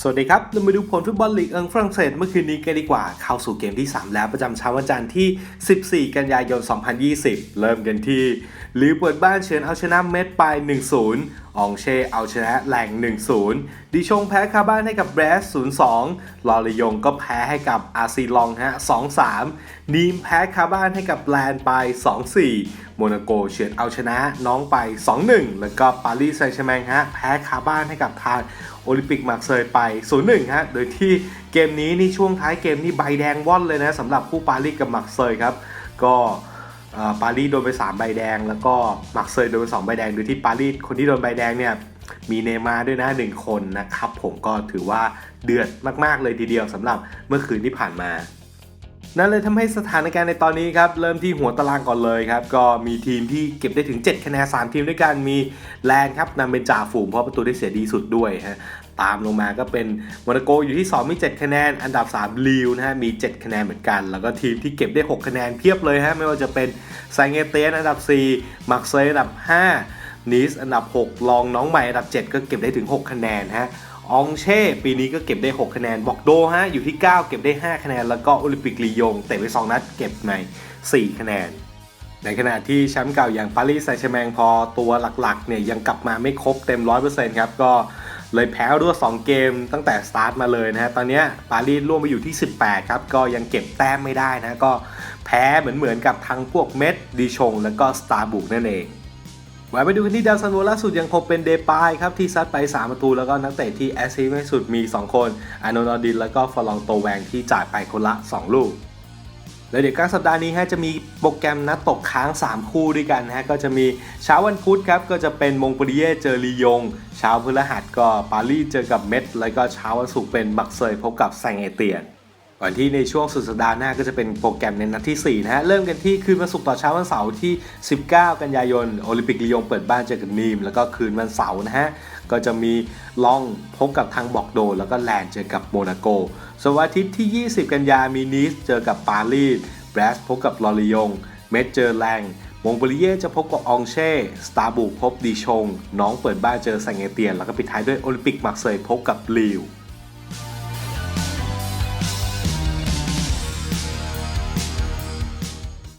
สวัสดีครับ เรามาดูผลฟุตบอลลีกเอิงฝรั่งเศสเมื่อคืนนี้กันดีกว่า เข้าสู่เกมที่ 3 แล้วประจำเช้าวันจันทร์ที่ 14 กันยายน 2020 เริ่มกันที่ลิวเปิดบ้านเชิญเอาชนะเม็ดไป 1-0อองเช่เอาชนะแหล่ง 1-0 ดิชงแพ้คาบ้านให้กับแบรส0-2 ลอริยงก็แพ้ให้กับอาซีลองฮะ 2-3 นีมแพ้คาบ้านให้กับแลนไป 2-4 โมนาโกเฉือนเอาชนะน้องไป 2-1 แล้วก็ปารีสแซงต์แชร์แมงฮะ แพ้คาบ้านให้กับทางโอลิมปิกมาร์เซยไป 0-1 ฮะ โดยที่เกมนี้นี่ช่วงท้ายเกมนี่ใบแดงว่อนเลยนะสำหรับคู่ปารีสกับมาร์เซยครับ ก็ ปารีสโดนไป 3 ใบแดง แล้วก็มาร์เซยโดนไป2ใบแดงโดยที่ปารีสคนที่โดนใบแดงเนี่ยมีเนมาร์ด้วยนะ 1 คนนะครับ ผมก็ถือว่าเดือดมาก ๆ เลยทีเดียวสำหรับเมื่อคืนที่ผ่านมา นั่นเลยทำให้สถานการณ์ในตอนนี้ครับ เริ่มที่หัวตารางก่อนเลยครับ ก็มีทีมที่เก็บได้ถึง 7 คะแนน 3 ทีมด้วยกันมีแลนด์ครับนำเป็นจ่าฝูงเพราะประตูได้เสียดีสุดด้วยฮะ ตามลงมาก็เป็นโมนาโกอยู่ที่ 2 มี 7 คะแนน อันดับ 3ลีวนะฮะมี 7 คะแนนเหมือนกัน แล้วก็ทีมที่เก็บได้ 6 คะแนนเพียบเลยฮะไม่ว่าจะเป็นไซเงเตียนอันดับ 4 มักเซยอันดับ 5 นิสอันดับ 6 ลองน้องใหม่อันดับ 7 ก็เก็บได้ถึง 6 คะแนนฮะอองเช่ ปีนี้ก็เก็บได้ 6 คะแนน บอกโดฮะอยู่ที่ 9 เก็บได้ 5 คะแนน แล้วก็โอลิมปิกลียงเตะไป 2 นัดเก็บใน 4 คะแนน ในขณะที่แชมป์เก่าอย่างปารีสแซงต์แชร์แมงพอตัวหลักๆเนี่ยยังกลับมาไม่ครบเต็ม 100%ครับ ก็ เลยแพ้รวด2เกมตั้งแต่สตาร์ทมาเลยนะฮะ ตอนนี้ปารีสร่วมไปอยู่ที่ 18 ครับ ก็ยังเก็บแต้มไม่ได้นะ ก็แพ้เหมือนๆกับทางพวกเม็ดดีชง แล้วก็สตาร์บุกนั่นเองไว้ไปดูกันที่ดาวซันโวล่าสุดยังคงเป็นเดปายครับ ที่ซัดไป 3 ประตู แล้วก็นักเตะที่แอสซิสต์ไม่สุดมี 2 คนอานนอดิน แล้วก็ฟอลองโตแวงที่จ่ายไปคนละ 2 ลูก แล้วเดี๋ยวกลางสัปดาห์นี้ฮะจะมีโปรแกรมนัดตกค้าง 3 คู่ด้วยกันฮะก็จะมีเช้าวันพุธครับก็จะเป็นมงปรีเยเจอลียง เช้าพฤหัสก็ปารีสเจอกับเม็ดแล้วก็เช้าวันศุกร์เป็นบักเซยพบกับแซงเอเตียน ก่อนที่ในช่วงสุดสัปดาห์หน้าก็จะเป็นโปรแกรมในนัดที่ 4 นะฮะ เริ่มกันที่คืนวันศุกร์ต่อเช้าวันเสาร์ที่ 19 กันยายน โอลิมปิกลียงเปิดบ้านเจอกับนีม แล้วก็คืนวันเสาร์นะฮะ ก็จะมีลองพบกับทางบอกโด แล้วก็แลนด์เจอกับโมนาโกส่วนวันอาทิตย์ที่ 20 กันยามีนิสเจอกับปารีสแบรสพบกับลอริยง เมดเจอแรงมงเบริเย่จะพบกับองเช่ สตาร์บุกพบดีชง น้องเปิดบ้านเจอแซงเอเตียน แล้วก็ปิดท้ายด้วยโอลิมปิกมาร์เซยพบกับลีว